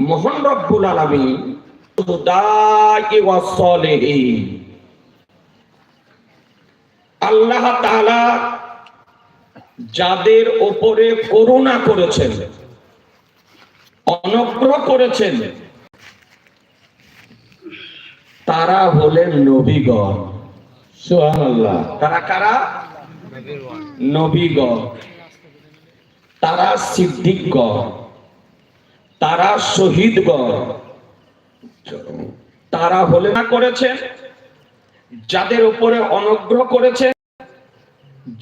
মহান রব্বুল সালিহিন আল্লাহ যাদের ওপরে করুণা করেছেন অনুগ্রহ করেছেন তারা হলেন নবীগণ। তারা কারা? নবীগণ। তারা সিদ্দিকগণ। তারা শহীদগণ তারা হলে না করেছেন যাদের উপরে অনুগ্রহ করেছেন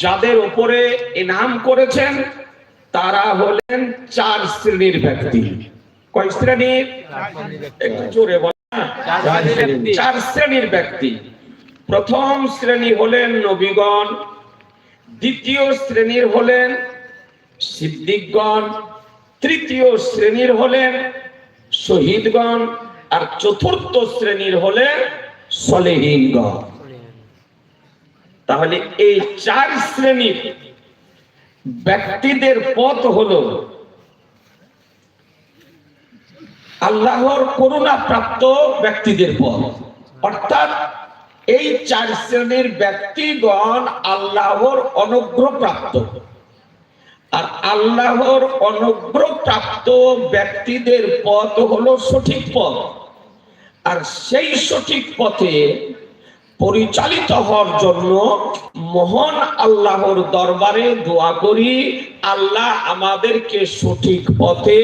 যাদের উপরে ইনাম করেছেন তারা হলেন চার শ্রেণির ব্যক্তি। কয় শ্রেণির একটু জোরে বল। চার চার শ্রেণির ব্যক্তি। প্রথম শ্রেণি হলেন নবীগণ দ্বিতীয় শ্রেণির হলেন সিদ্দিকগণ তৃতীয় শ্রেণির হলেন শহীদগণ আর চতুর্থ শ্রেণির হলেন সলেহীনগণ। তাহলে এই চার শ্রেণির ব্যক্তিদের পথ হলো আল্লাহর করুণা প্রাপ্ত ব্যক্তিদের পথ। অর্থাৎ এই চার শ্রেণির ব্যক্তিগণ আল্লাহর অনুগ্রহ প্রাপ্ত আর আল্লাহর অনুগ্রহ প্রাপ্ত ব্যক্তিদের পথ হলো সঠিক পথ। আর সেই সঠিক পথে পরিচালিত হওয়ার জন্য মহান আল্লাহর দরবারে দোয়া করি, আল্লাহ আমাদেরকে সঠিক পথে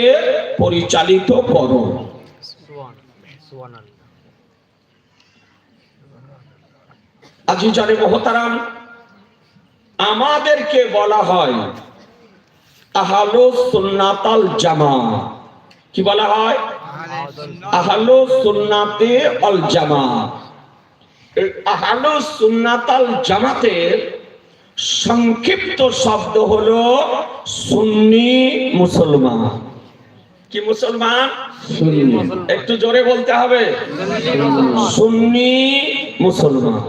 পরিচালিত করুন আজি জানে মহতারাম, আমাদেরকে বলা হয় আহালো সুন্নাতাল জামা। কি বলা হয়? আহালো সুন্নাতে অল জামা। আহালো সুন্নাতাল জামাতের সংক্ষিপ্ত শব্দ হলো সুন্নি মুসলমান। কি মুসলমান? সুন্নি। একটু জোরে বলতে হবে। সুন্নি মুসলমান।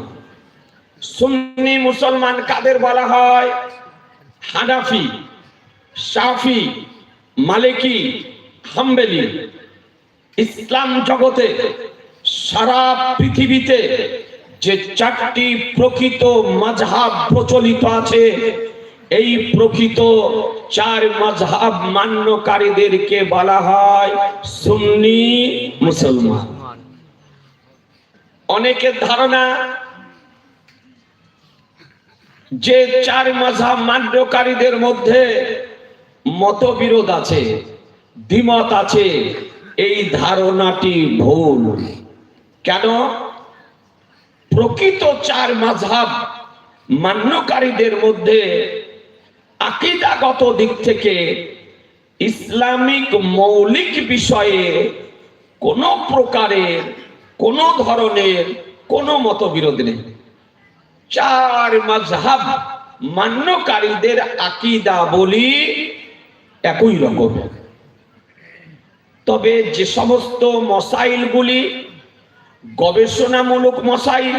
সুন্নি মুসলমান কাদের বলা হয়? হানাফি। শাফি, মালিকি, হাম্বেলি। ইসলাম জগতে সারা পৃথিবীতে যে চারটি প্রকৃত মাঝহাব প্রচলিত আছে, এই প্রকৃত চার মাঝহাব মান্যকারীদেরকে বলা হয় সুন্নি মুসলমান। অনেকের ধারণা, যে চার মাঝহাব মান্যকারীদের মধ্যে মতবিরোধ আছে, দ্বিমত আছে, এই ধারণাটি ভুল। কেন? প্রকৃত চার মাঝহাব মান্যকারীদের মধ্যে আকিদাগত দিক থেকে ইসলামিক মৌলিক বিষয়ে কোনো প্রকারের, কোনো ধরনের কোনো মতবিরোধ নেই। চার মাঝহাব মান্যকারীদের আকিদা বলি একই রকম। তবে যে সমস্ত মসাইলগুলি গবেষণামূলক মসাইল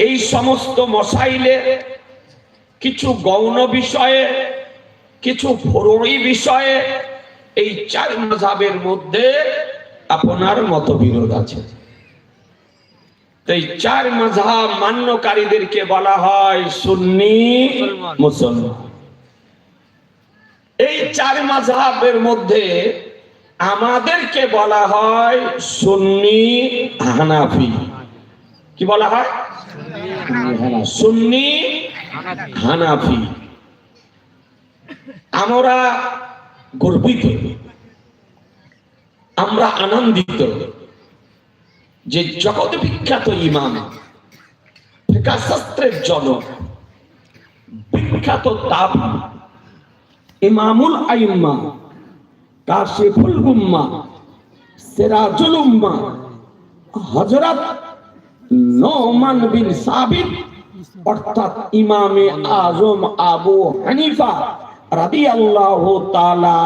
এই সমস্ত মসাইলে কিছু গৌণ বিষয়ে, কিছু ফরই বিষয়ে এই চার মাঝাবের মধ্যে আপনার মতবিরোধ আছে। এই চার মাঝহাব মান্যকারীদেরকে বলা হয় সুন্নি মুসলমান। চার মাঝহাবের মধ্যে আমাদেরকে বলা হয় সুন্নি হানাফি। কি বলা হয়? সুন্নি হানাফি। আমরা গর্বিত, আমরা আনন্দিত যে জগৎ বিখ্যাত ইমাম শাস্ত্রের জনক, বিখ্যাত তাপ ইমামুল আইম্মা, কাশিফুল উম্মা, সিরাজুল উম্মা, হযরত নোমান বিন সাবিত, অর্থাৎ ইমামে আজম আবু হানিফা রাদিয়াল্লাহু তাআলা